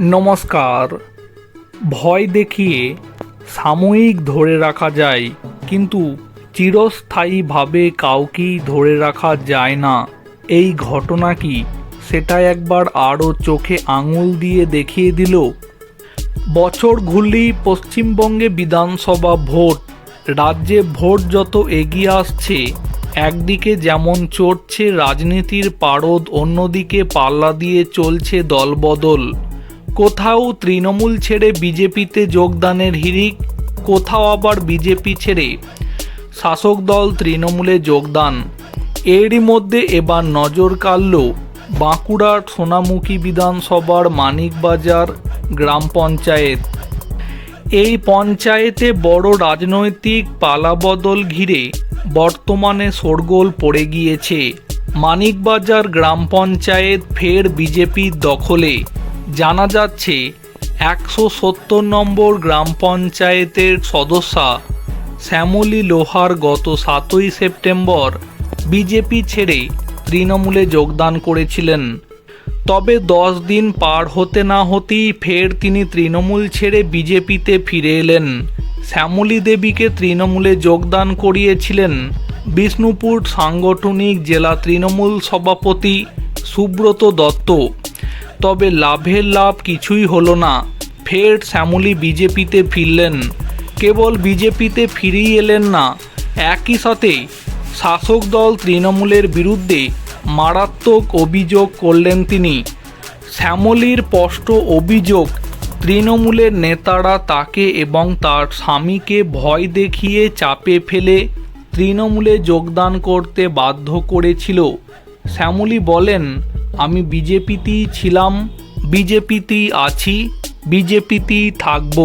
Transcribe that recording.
নমস্কার। ভয় দেখিয়ে সাময়িক ধরে রাখা যায়, কিন্তু চিরস্থায়ীভাবে কাউকেই ধরে রাখা যায় না। এই ঘটনা কি সেটা একবার আরও চোখে আঙুল দিয়ে দেখিয়ে দিল? বছর ঘুরলেই পশ্চিমবঙ্গে বিধানসভা ভোট, রাজ্যে ভোট যত এগিয়ে আসছে, একদিকে যেমন চড়ছে রাজনীতির পারদ, অন্যদিকে পাল্লা দিয়ে চলছে দলবদল। কোথাও তৃণমূল ছেড়ে বিজেপিতে যোগদানের হিড়িক, কোথাও আবার বিজেপি ছেড়ে শাসক দল তৃণমূলে যোগদান। এরই মধ্যে এবার নজর কাড়ল বাঁকুড়ার সোনামুখী বিধানসভার মানিকবাজার গ্রাম পঞ্চায়েত। এই পঞ্চায়েতে বড় রাজনৈতিক পালাবদল ঘিরে বর্তমানে শোরগোল পড়ে গিয়েছে। মানিকবাজার গ্রাম পঞ্চায়েত ফের বিজেপির দখলে। জানা যাচ্ছে একশো সত্তর নম্বর গ্রাম পঞ্চায়েতের সদস্যা শ্যামলী লোহার গত সাতই সেপ্টেম্বর বিজেপি ছেড়ে তৃণমূলে যোগদান করেছিলেন। তবে দশ দিন পার হতে না হতেই ফের তিনি তৃণমূল ছেড়ে বিজেপিতে ফিরে এলেন। শ্যামলী দেবীকে তৃণমূলে যোগদান করিয়েছিলেন বিষ্ণুপুর সাংগঠনিক জেলা তৃণমূল সভাপতি সুব্রত দত্ত। তবে লাভের লাভ কিছুই হলো না। ফের শ্যামলী বিজেপিতে ফিরলেন। কেবল বিজেপিতে ফিরেই এলেন না। একই সাথে শাসক দল তৃণমূলের বিরুদ্ধে মারাত্মক অভিযোগ করলেন তিনি। শ্যামলীর স্পষ্ট অভিযোগ, তৃণমূলের নেতারা তাকে এবং তার স্বামীকে ভয় দেখিয়ে চাপে ফেলে তৃণমূলে যোগদান করতে বাধ্য করেছিল। শ্যামলী বলেন আমি বিজেপিতেই ছিলাম বিজেপিতেই আছি বিজেপিতেই থাকব।